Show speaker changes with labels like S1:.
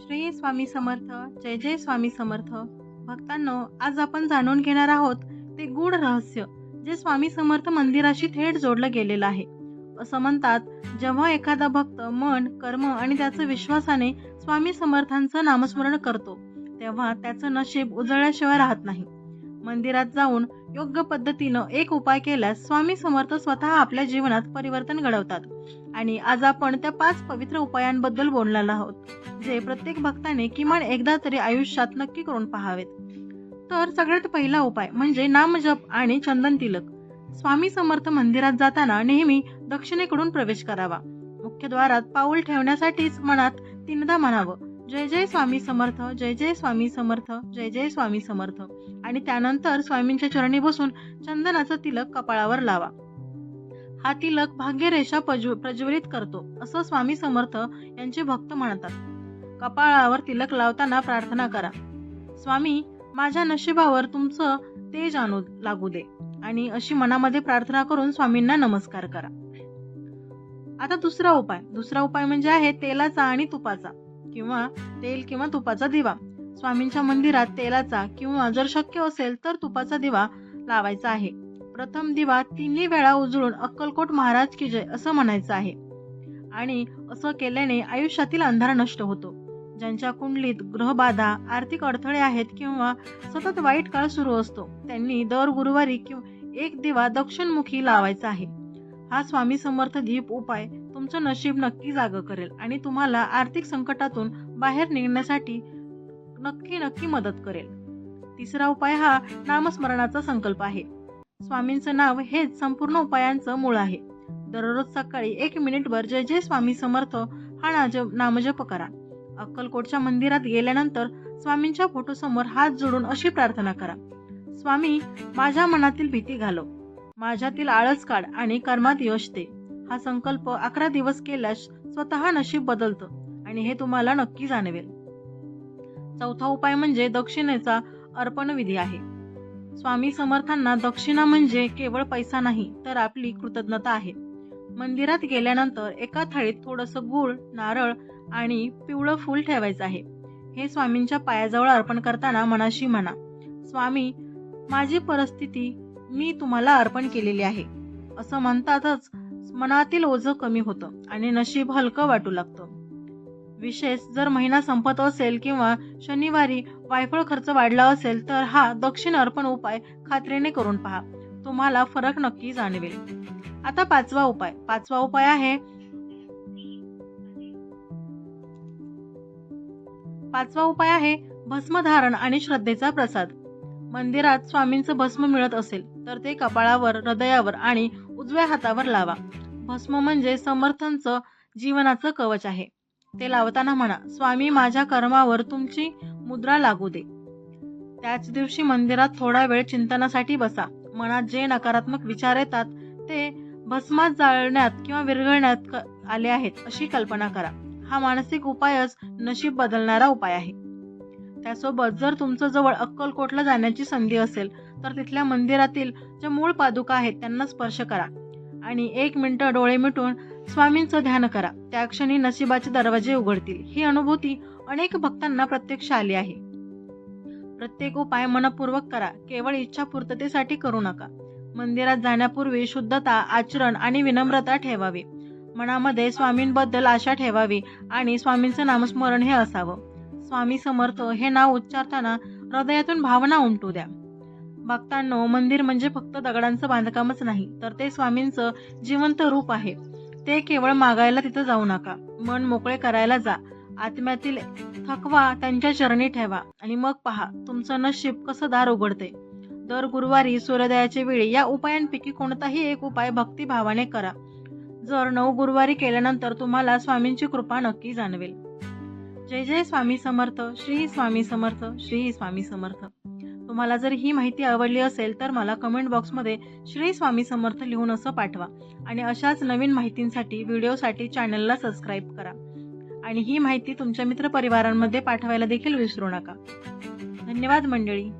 S1: श्री स्वामी समर्थ जय जय स्वामी समर्थ. भक्तांनो आज आपण जाणून घेणार आहोत ते गूढ रहस्य जे स्वामी समर्थ मंदिराशी थेट जोडलं गेलेलं आहे. असं म्हणतात जेव्हा एखादा भक्त मन कर्म आणि त्याचं विश्वासाने स्वामी समर्थांचं नामस्मरण करतो तेव्हा त्याचं नशीब उजळल्याशिवाय राहत नाही. मंदिरात जाऊन योग्य पद्धतीनं एक उपाय केल्यास स्वामी समर्थ स्वतः आपल्या जीवनात परिवर्तन घडवतात. आणि आज आपण त्या पाच पवित्र उपायांबद्दल बोलणार आहोत जे प्रत्येक भक्ताने किमान एकदा तरी आयुष्यात नक्की करून पहावेत. तर सगळ्यात पहिला उपाय म्हणजे नामजप आणि चंदन तिलक. स्वामी समर्थ मंदिरात जाताना नेहमी दक्षिणेकडून प्रवेश करावा. मुख्यद्वारात पाऊल ठेवण्यासाठीच मनात तीनदा म्हणावं. जय जय स्वामी समर्थ जय जय स्वामी समर्थ जय जय स्वामी समर्थ. आणि त्यानंतर स्वामींच्या चरणी बसून चंदनाचा तिलक कपाळावर लावा. हा तिलक भाग्यरेषा प्रज्वलित करतो असं स्वामी समर्थ यांचे भक्त म्हणतात. कपाळावर तिलक लावताना प्रार्थना करा. स्वामी माझ्या नशिबावर तुमचं तेज आणू लागू दे. आणि अशी मनामध्ये प्रार्थना करून स्वामींना नमस्कार करा. आता दुसरा उपाय. दुसरा उपाय म्हणजे आहे तेलाचा आणि तुपाचा. किंवा तेल किंवा तुपाचा दिवा. स्वामींच्या मंदिरात तेलाचा किंवा जर शक्य असेल तर तुपाचा दिवा लावायचा आहे. प्रथम दिवा तिन्ही वेळा उजळून अक्कलकोट महाराज की जय असं म्हणायचं आहे. आणि असं केल्याने आयुष्यातील अंधार नष्ट होतो. ज्यांच्या कुंडलीत ग्रहबाधा आर्थिक अडथळे आहेत किंवा सतत वाईट काळ सुरू असतो त्यांनी दर गुरुवारी किंवा एक दिवा दक्षिणमुखी लावायचा आहे. हा स्वामी समर्थ दीप उपाय तुमचं नशीब नक्की जाग करेल आणि तुम्हाला आर्थिक संकटातून बाहेर निघण्यासाठी नक्की नक्की मदत करेल. तिसरा उपाय हा नामस्मरणाचा संकल्प आहे. स्वामींचं नाव हेच संपूर्ण उपायांचं मूळ आहे. दररोज सकाळी एक मिनिटभर जय जय स्वामी समर्थ हा नाजप नामजप करा. अक्कलकोटच्या मंदिरात गेल्यानंतर स्वामींच्या फोटोसमोर हात जोडून अशी प्रार्थना करा. स्वामी माझ्या मनातील भीती घालव. माझ्यातील आळस काढ आणि कर्मात यश दे. हा संकल्प अकरा दिवस केल्यास स्वतः नशीब बदलतं आणि हे तुम्हाला नक्की जाणवेल. चौथा उपाय म्हणजे दक्षिणेचा अर्पण विधी आहे. स्वामी समर्थांना दक्षिणा म्हणजे केवळ पैसा नाही तर आपली कृतज्ञता आहे. मंदिरात गेल्यानंतर एका थाळीत थोडस गुळ नारळ आणि पिवळं फूल ठेवायचं आहे. हे स्वामींच्या पायाजवळ अर्पण करताना मनाशी म्हणा स्वामी माझी परिस्थिती मी तुम्हाला अर्पण केलेली आहे. असं म्हणतातच मनातील ओझं कमी होतं आणि नशीब हलकं वाटू लागतं. विशेष जर महिना संपत असेल किंवा शनिवारी वायफळ खर्च वाढला असेल तर हा दक्षिण अर्पण उपाय खात्रीने करून पहा. तुम्हाला फरक नक्की जाणवेल. आता पाचवा उपाय. पाचवा उपाय आहे पाचवा उपाय आहे भस्मधारण आणि श्रद्धेचा प्रसाद. मंदिरात स्वामींचं भस्म मिळत असेल तर ते कपाळावर हृदयावर आणि उजव्या हातावर लावा. भस्म म्हणजे समर्थांचं जीवनाचं कवच आहे. ते लावताना म्हणा स्वामी माझ्या कर्मावर तुमची मुद्रा लागू दे. त्याच दिवशी मंदिरात थोडा वेळ चिंतनासाठी बसा. मनात जे नकारात्मक विचार येतात ते भस्मात जाळण्यात किंवा विरघळण्यात क- आले आहेत अशी कल्पना करा. हा मानसिक उपायच नशीब बदलणारा उपाय आहे. त्यासोबत जर तुमचं जवळ अक्कलकोटला जाण्याची संधी असेल तर तिथल्या मंदिरातील ज्या मूळ पादुका आहेत त्यांना स्पर्श करा. आणि एक मिनटं डोळे मिटून स्वामींचं ध्यान करा. त्या क्षणी नशिबाचे दरवाजे उघडतील. ही अनुभूती अनेक भक्तांना प्रत्यक्ष आली आहे. प्रत्येक उपाय मनपूर्वक करा. केवळ इच्छा पूर्ततेसाठी करू नका. मंदिरात जाण्यापूर्वी शुद्धता आचरण आणि विनम्रता ठेवावी. मनामध्ये स्वामींबद्दल आशा ठेवावी आणि स्वामींचं नामस्मरण हे असावं. स्वामी समर्थ हे नाव उच्चारताना हृदयातून भावना उमटू द्या. भक्तांनो मंदिर म्हणजे फक्त दगडांचं बांधकामच नाही तर ते स्वामींचं जिवंत रूप आहे. ते केवळ मागायला तिथं जाऊ नका. मन मोकळे करायला जा. आत्म्यातील थकवा त्यांच्या चरणी ठेवा. आणि मग पहा तुमचं नशीब कसं दार उघडते. दर गुरुवारी सूर्योदयाच्या वेळी या उपायांपैकी कोणताही एक उपाय भक्तिभावाने करा. जर नऊ गुरुवारी केल्यानंतर तुम्हाला स्वामींची कृपा नक्की जाणवेल. जय जय स्वामी समर्थ. श्री स्वामी समर्थ. श्री स्वामी समर्थ. तुम्हाला जर ही माहिती आवडली असेल तर मला कमेंट बॉक्समध्ये श्री स्वामी समर्थ लिहून असं पाठवा. आणि अशाच नवीन माहितींसाठी व्हिडिओसाठी चॅनलला सबस्क्राईब करा. आणि ही माहिती तुमच्या मित्रपरिवारांमध्ये पाठवायला देखील विसरू नका. धन्यवाद मंडळी.